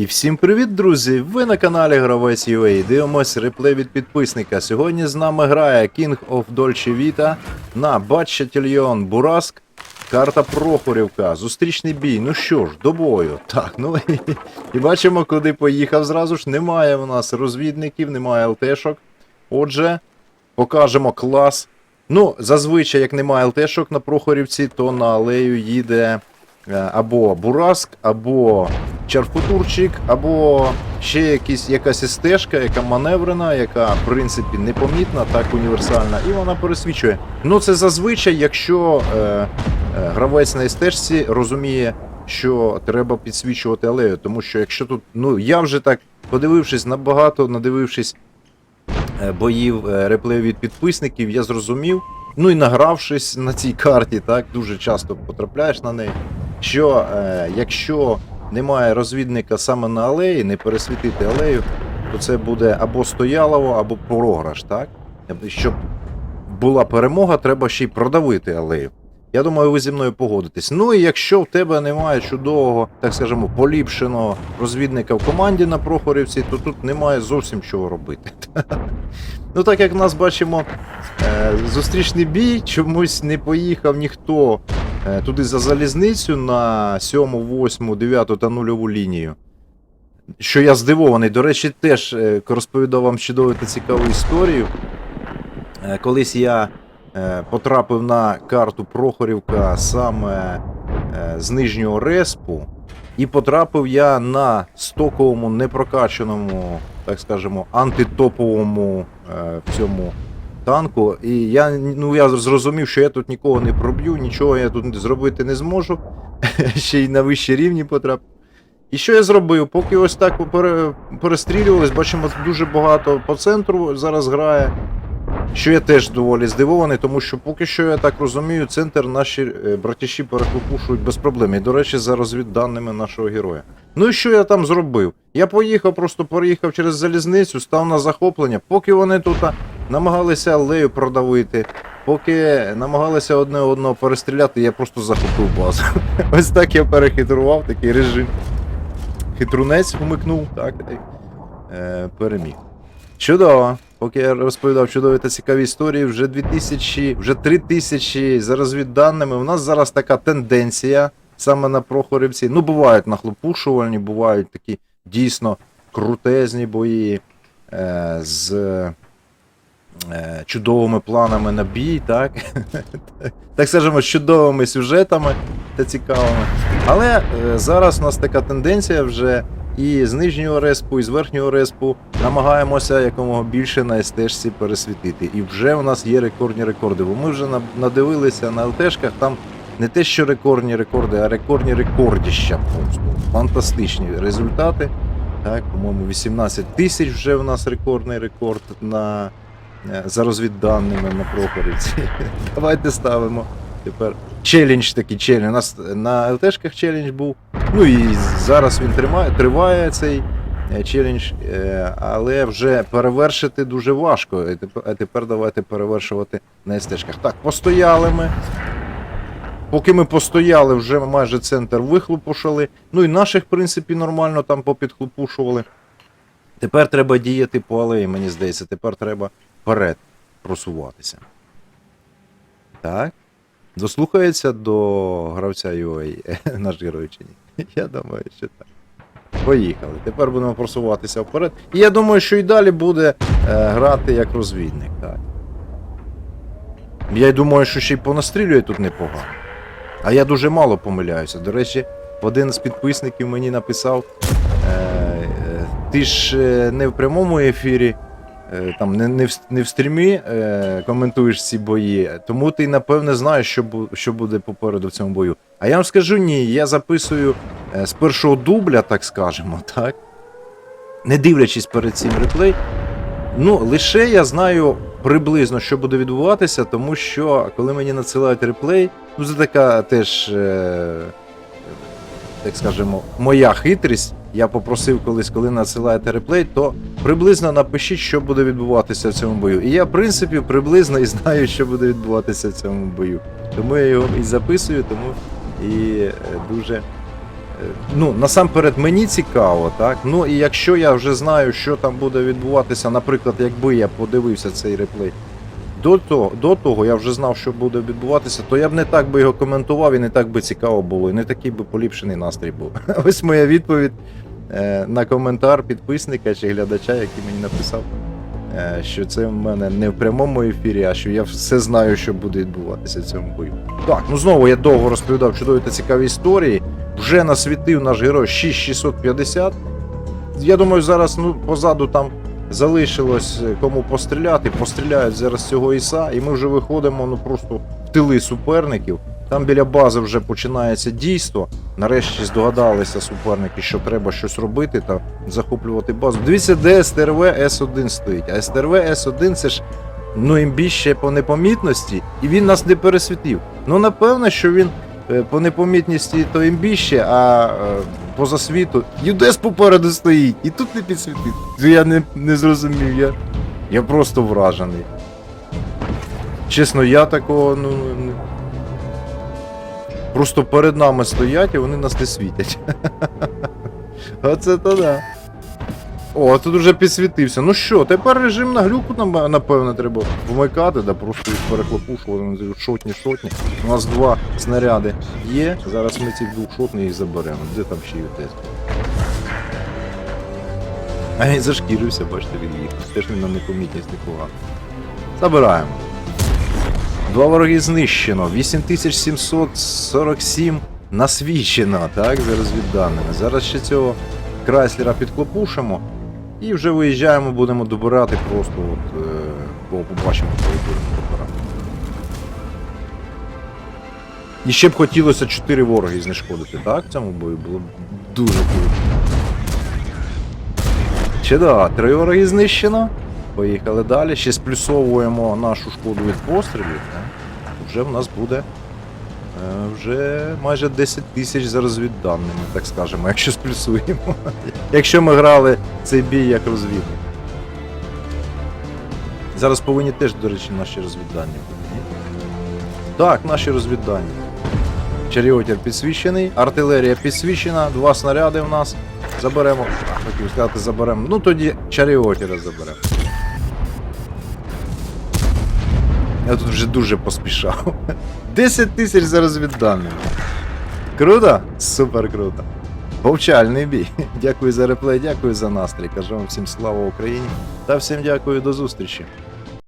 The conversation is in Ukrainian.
І всім привіт, друзі! Ви на каналі Гравець UA. Дивимось реплей від підписника. Сьогодні з нами грає King of Dolce Vita на Батчатільйон Бураск. Карта Прохорівка, зустрічний бій. Ну що ж, до бою. Так, ну і, і бачимо, куди поїхав зразу ж. Немає в нас розвідників, немає ЛТшок. Отже, покажемо клас. Ну, зазвичай, як немає ЛТшок на Прохорівці, то на алею їде е, або Бураск, або Чарфутурчик, або ще якісь, якась стежка, яка маневрена, яка, в принципі, непомітна, так універсальна, і вона пересвічує. Ну, це зазвичай, якщо е, е, гравець на стежці розуміє, що треба підсвічувати алею. Тому що якщо тут, ну я вже так подивившись набагато, надивившись е, боїв е, реплеїв від підписників, я зрозумів. Ну і награвшись на цій карті, так дуже часто потрапляєш на неї. Що е, якщо немає розвідника саме на алеї, не пересвітити алею, то це буде або стоялово, або програш, так? Щоб була перемога, треба ще й продавити алею. Я думаю, ви зі мною погодитесь. Ну і якщо в тебе немає чудового, так скажемо, поліпшеного розвідника в команді на Прохорівці, то тут немає зовсім чого робити. Ну, так як нас бачимо, е, зустрічний бій, чомусь не поїхав ніхто туди за залізницю на 7, 8, 9 та 0 лінію. Що я здивований. До речі, теж е, розповідав вам чудову та цікаву історію. Е, Колись я е, потрапив на карту Прохорівка саме е, з нижнього респу, і потрапив я на стоковому непрокачаному, так скажемо, антитоповому е, в цьому танку. І я, ну, я зрозумів, що я тут нікого не проб'ю, нічого я тут зробити не зможу. Ще й на вищі рівні потрапив. І що я зробив? Поки ось так перестрілювались, бачимо, дуже багато по центру зараз грає. Що я теж доволі здивований, тому що поки що я так розумію, центр наші е, братіші перехлопушують без проблем. І, до речі, за розвідданими нашого героя. Ну і що я там зробив? Я поїхав, просто переїхав через залізницю, став на захоплення, поки вони тут намагалися алею продавити, поки намагалися одне одного перестріляти, я просто захопив базу. Ось так я перехитрував такий режим. Хитрунець вмикнув, так, е, переміг. Чудово. Поки я розповідав чудові та цікаві історії, вже 2000, вже 3000 за розвідданими. У нас зараз така тенденція саме на Прохорівці. Ну, бувають нахлопушувальні, бувають такі дійсно крутезні бої е, з чудовими планами на бій, так? так скажемо, з чудовими сюжетами та цікавими. Але е, зараз у нас така тенденція вже і з нижнього респу, і з верхнього респу намагаємося якомога більше на СТшці пересвітити. І вже у нас є рекордні рекорди. Бо ми вже надивилися на ЛТшках, там не те, що рекордні рекорди, а рекордні рекордіща просто. Фантастичні результати. Так, по-моєму, 18 тисяч вже у нас рекордний рекорд на, е, за розвідданими на Прохорівці. Давайте ставимо тепер. Челендж такий челендж. У нас на ЛТшках челендж був. Ну і зараз він тримає, триває цей е, челендж, е, але вже перевершити дуже важко. А тепер давайте перевершувати на СТшках. Так, постояли ми. Поки ми постояли, вже майже центр вихлопушили. Ну і наших, в принципі, нормально там попідхлопушували. Тепер треба діяти по алеї, мені здається. Тепер треба вперед просуватися. Так. Дослухається до гравця UA наш герой чи ні? Я думаю, що так. Поїхали. Тепер будемо просуватися вперед. І я думаю, що і далі буде е, грати як розвідник. Так. Я й думаю, що ще й понастрілює тут непогано. А я дуже мало помиляюся. До речі, один з підписників мені написав: е, е, ти ж е, не в прямому ефірі, там не, не, в, не в стрімі е, коментуєш ці бої, тому ти напевне знаєш, що, бу- що буде попереду в цьому бою. А я вам скажу ні, я записую е, з першого дубля, так скажемо, так? Не дивлячись перед цим реплей. Ну, лише я знаю приблизно, що буде відбуватися, тому що коли мені надсилають реплей, ну це така теж, е, так скажемо, моя хитрість. Я попросив колись, коли надсилаєте реплей, то приблизно напишіть, що буде відбуватися в цьому бою. І я, в принципі, приблизно і знаю, що буде відбуватися в цьому бою. Тому я його і записую, тому і е, дуже ну, насамперед мені цікаво, так? Ну і якщо я вже знаю, що там буде відбуватися, наприклад, якби я подивився цей реплей. До того, до того я вже знав, що буде відбуватися, то я б не так би його коментував і не так би цікаво було, і не такий би поліпшений настрій був. Ось моя відповідь е, на коментар підписника чи глядача, який мені написав, е, що це в мене не в прямому ефірі, а що я все знаю, що буде відбуватися в цьому бою. Так, ну знову я довго розповідав чудові та цікаві історії. Вже насвітив наш герой 6650. Я думаю, зараз ну, позаду там залишилось е, кому постріляти. Постріляють зараз цього іса, і ми вже виходимо ну просто в тили суперників. Там біля бази вже починається дійство. Нарешті здогадалися суперники, що треба щось робити та захоплювати базу. Дивіться, де СТРВ С1 стоїть. А СТРВ С1 це ж ну імбі ще по непомітності, і він нас не пересвітив. Ну напевно, що він по непомітності то імбі ще, а е, по засвіту Юдес попереду стоїть, і тут не підсвітив. Я не, не зрозумів, я, я просто вражений. Чесно, я такого, ну. не- Просто перед нами стоять і вони нас не світять. Оце то да. О, тут уже підсвітився. Ну що, тепер режим на глюку нам, напевно, треба вмикати, да просто їх перехлопушувати. Шотні, шотні. У нас два снаряди є. Зараз ми ці двохшотні їх заберемо. Де там ще ЮТС? А він зашкірився, бачите, він їх. Теж він на непомітність непогано. Забираємо. Два вороги знищено, 8747 насвічено, так, за розвідданими. Зараз ще цього Крайслера підклопушимо і вже виїжджаємо, будемо добирати просто от, е, кого побачимо, кого будемо добирати. І ще б хотілося 4 вороги знешкодити, так? Цьому бою було б дуже круто. Ще да, три вороги знищено. Поїхали далі. Ще сплюсовуємо нашу шкоду від пострілів. Вже в нас буде е, вже майже 10 тисяч за розвідданими, так скажемо, якщо сплюсуємо. якщо ми грали цей бій як розвідник. Зараз повинні теж, до речі, наші розвіддані Так, наші розвіддані. Чаріотір підсвічений, артилерія підсвічена, два снаряди в нас. Заберемо. Хотів сказати, заберемо. Ну тоді чаріотіра заберемо. Я тут вже дуже поспішав. 10 тисяч за розвідданими. Круто? Супер круто. Повчальний бій. Дякую за реплей, дякую за настрій. Кажу вам всім слава Україні. Та всім дякую до зустрічі.